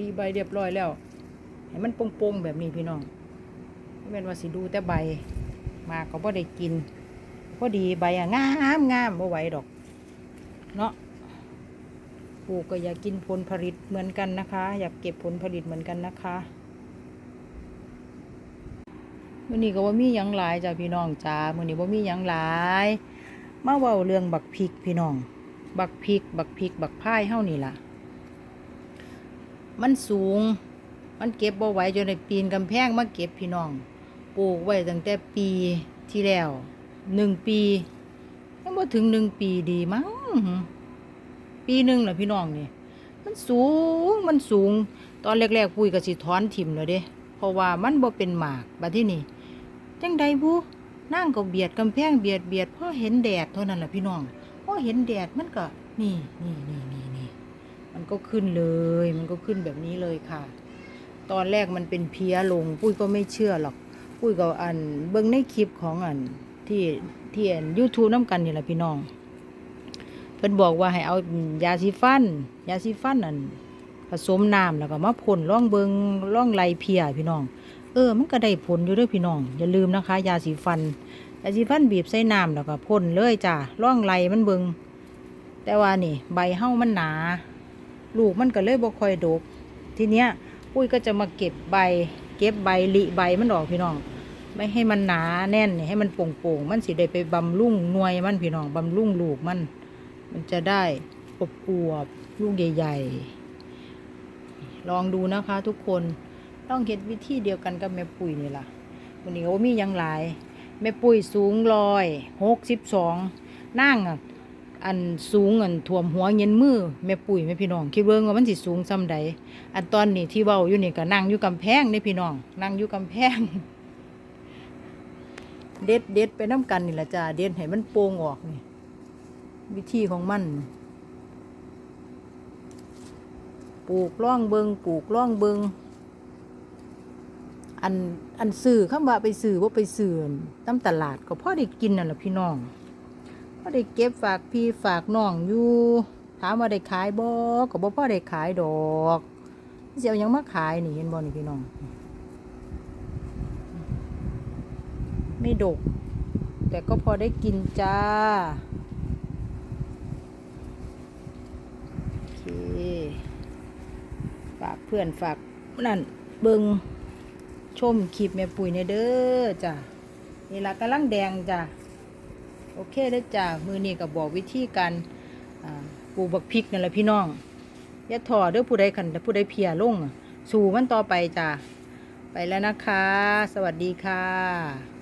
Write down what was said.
ดีใบเรียบร้อยแล้วให้มันโป่งๆแบบนี้พี่น้องไม่เป็นว่าสิดูแต่ใบมาก็บ่ได้กินพอดีใบอะงามงามบ่ไหวดอก เนาะปลูกก็อยากกินผลผลิตเหมือนกันนะคะ อยากเก็บผลผลิตเหมือนกันนะคะมื่อนี้ก็ว่ามียังหลายจ้ะพี่น้องจ้ามื่อนี้ว่ามียังหลายมาเว้าเรื่องบักพริกพี่น้อง บักพริก บักพริก บักพายเฮานี่ล่ะ มันสูง มันเก็บบ่ไหวจนได้ปีนกำแพงมาเก็บพี่น้อง ปลูกไว้ตั้งแต่ปีที่แล้วหนึ่งปียังบ่ถึงหนึ่งปีดีมั้งปีหนึ่งแหละพี่น้องนี่มันสูงมันสูง ตอนแรกๆปุ้ยก็สิถอนถิ่มแล้วเด้เพราะว่ามันบ่เป็นหมากบัดที่นี่จังใดบุนั่งก็เบียดกำแพงเบียดเบียดพอเห็นแดดเท่านั้นแหละพี่น้องพอเห็นแดดมันก็นี่นี่นี่นี่นี่ มันก็ขึ้นเลย มันก็ขึ้นแบบนี้เลยค่ะ ตอนแรกมันเป็นเพี้ยลง ปุ้ยก็ไม่เชื่อหรอก ปุ้ยก็อันเบิ่งในคลิปของอันที่ที่อันยูทูบน้ำกันนี่แหละพี่น้อง เพิ่นบอกว่าให้เอายาสีฟัน ยาสีฟันอันผสมน้ำแล้วก็มาพ่นร่องเบิงร่องไรเพียพี่น้อง เออ มันก็ได้ผลอยู่ด้วยพี่น้อง อย่าลืมนะคะ ยาสีฟัน ยาสีฟันบีบใส่น้ำแล้วก็พ่นเลยจ้ะร่องไรมันเบิงแต่ว่านี่ ใบเฮ้ามันหนา ลูกมันก็เลยบ่ค่อยดก ทีเนี้ยปุ้ยก็จะมาเก็บใบ เก็บใบลิใบมันออกพี่น้อง ไม่ให้มันหนาแน่นให้มันโป่งๆมันสิได้ไปบำรุงหน่วยมันพี่น้องบำรุงลูกมัน มันจะได้อบอวบลูกใหญ่ๆ ลองดูนะคะทุกคนต้องเห็ดวิธีเดียวกันกับแม่ปุ๋ยนี่ล่ะวันนี้ก็มียังหลายแม่ปุ๋ยสูงลอยหกสิบสองนั่งอะ อันสูงอันท่วมหัวเย็นมือแม่ปุ๋ยแม่พี่น้องคิดเบิ่งว่ามันสิสูงซ้ำใดอันตอนนี้ที่เว้าอยู่นี่ก็นั่งอยู่กำแพงนี่พี่น้อง นั่งอยู่กำแพง เด็ดเด็ดไปน้ำกันนี่แหละจ้าเด็ดให้มันโป่งออกนี่วิธีของมัน ปลูกล่องเบิงปลูกล่องเบิงอันอันสื่อคำว่าไปสื่อว่าไปสื่อตามตลาดก็พ่อได้กินนั่นแหละพี่น้อง พ่อได้เก็บฝากพี่ฝากน้องอยู่ถามว่าได้ขายบ่ก็บ่พ่อได้ขายดอกเสียวยังมาขายนี่เห็นบ่นี่พี่น้อง ไม่ดก แต่ก็พอได้กินจ้าโอเคฝากเพื่อนฝากนั่นเบิงชมคลิปแม่ปุ๋ยในเด้อจ้ะนี่ละกำลังแดงจ้ะ โอเคเด้วจ้ะมือนี้ก็บอกวิธีการปลูกบักพริกนั่นแหละพี่น้องอย่าถอเด้อผู้ใดขันผู้ใดเพียลงสู่มันต่อไปจ้ะไปแล้วนะคะ สวัสดีค่ะ